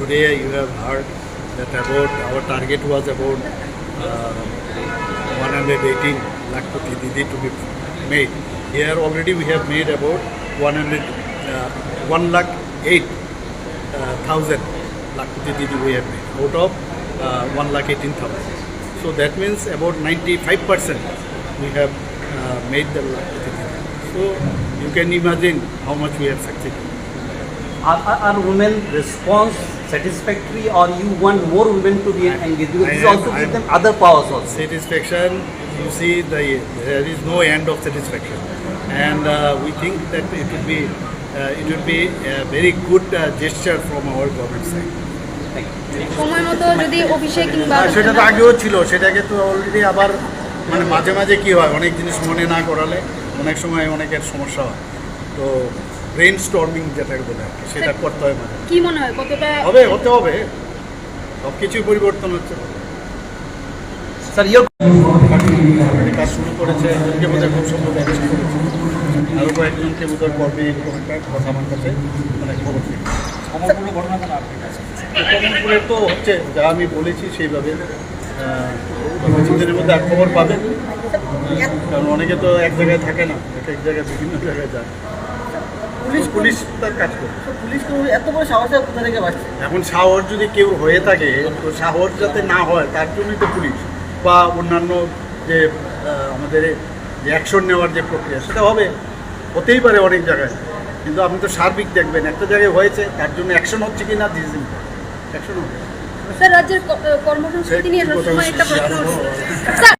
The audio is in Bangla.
today you have heard that about our target was about uh, 118 lakh koti to be made. Here already we have made about 100, uh, 1 lakh 8 uh, thousand lakh we have made out of uh, 1 lakh 18 thousand. So that means about 95 percent we have uh, made the lakh. So you can imagine how much we have succeeded. Are, are, are women response satisfactory or you want more women to be engaged? Because I this am- also gives them other powers also. satisfaction you see the there is no end of satisfaction and uh, we think that it will be uh, it will be a very good uh, gesture from our government side সময় মতো যদি অফিসে কিংবা সেটা তো আগেও ছিল সেটাকে তো অলরেডি আবার মানে মাঝে মাঝে কি হয় অনেক জিনিস মনে না করালে অনেক সময় অনেকের সমস্যা হয় তো ব্রেন স্টর্মিং যেটাকে বলে আর সেটা করতে হয় মাঝে। কি মনে হয় কতটা হবে হতে হবে। সব কিছুই পরিবর্তন হচ্ছে। your কাজ শুরু করেছে একজনকে বোধহয় খুব সম্ভব অ্যারেস্ট করেছে। আরও কয়েকজনকে বোধহয় করবে এরকম একটা কথা আমার কাছে মানে খবর ঘটনা কোনো কমলপুরের তো হচ্ছে যা আমি বলেছি সেইভাবে কিছুদিনের মধ্যে আর খবর পাবেন। কারণ অনেকে তো এক জায়গায় থাকে না এক এক জায়গায় বিভিন্ন জায়গায় যায়। পুলিশ পুলিশ তার কাজ করে পুলিশ তো এত বড় সাহসে কোথা থেকে বাঁচছে? এখন সাহস যদি কেউ হয়ে থাকে তো সাহস যাতে না হয় তার জন্যই তো পুলিশ বা অন্যান্য যে আমাদের যে অ্যাকশন নেওয়ার যে প্রক্রিয়া সেটা হবে হতেই পারে অনেক জায়গায়। কিন্তু আপনি তো সার্বিক দেখবেন একটা জায়গায় হয়েছে তার জন্য অ্যাকশন হচ্ছে কি না দিস অ্যাকশন হবে স্যার রাজ্যের কর্মসংস্কৃতি নিয়ে একটা প্রশ্ন উঠছে। স্যার